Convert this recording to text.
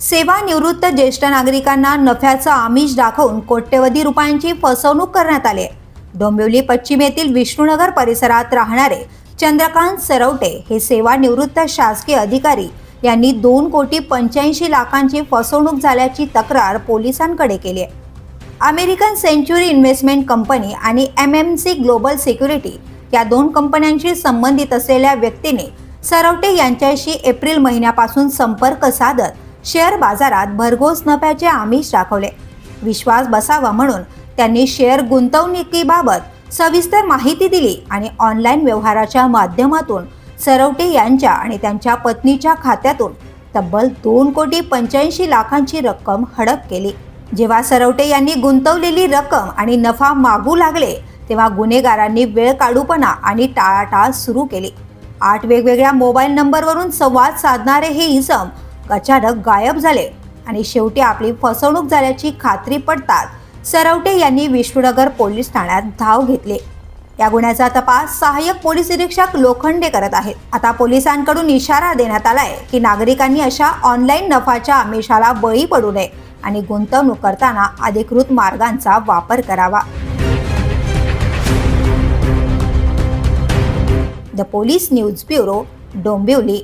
सेवानिवृत्त ज्येष्ठ नागरिकांना नफ्याचं आमिष दाखवून कोट्यवधी रुपयांची फसवणूक करण्यात आली आहे. डोंबिवली पश्चिम येथील विष्णुनगर परिसरात राहणारे चंद्रकांत सरवटे हे सेवानिवृत्त शासकीय अधिकारी यांनी दोन कोटी पंच्याऐंशी लाखांची फसवणूक झाल्याची तक्रार पोलिसांकडे केली आहे अमेरिकन सेंच्युरी इन्व्हेस्टमेंट कंपनी आणि M M C global security या दोन कंपन्यांशी संबंधित असलेल्या व्यक्तीने सरवटे यांच्याशी एप्रिल महिन्यापासून संपर्क साधत शेअर बाजारात भरघोस नफ्याचे आमिष दाखवले. विश्वास बसावा म्हणून त्यांनी शेअर गुंतवणुकीबाबत सविस्तर माहिती दिली आणि ऑनलाईन व्यवहाराच्या माध्यमातून सरवटे यांच्या आणि त्यांच्या पत्नीच्या खात्यातून तब्बल दोन कोटी पंच्याऐंशी लाखांची रक्कम हडप केली. जेव्हा सरवटे यांनी गुंतवलेली रक्कम आणि नफा मागू लागले तेव्हा गुन्हेगारांनी वेळ काढूपणा आणि टाळाटाळ सुरू केली. आठ वेगवेगळ्या मोबाईल नंबरवरून संवाद साधणारे हे इसम अचानक गायब झाले आणि शेवटी आपली फसवणूक झाल्याची खात्री पडतात सरवटे यांनी विष्णुनगर पोलीस ठाण्यात धाव घेतली. या गुन्ह्याचा तपास सहाय्यक पोलीस निरीक्षक लोखंडे करत आहेत. आता पोलिसांकडून इशारा देण्यात आलाय की नागरिकांनी अशा ऑनलाईन नफाच्या आमिषाला बळी पडू नये आणि गुंतवणूक करताना अधिकृत मार्गांचा वापर करावा. The police news bureau Dombivli.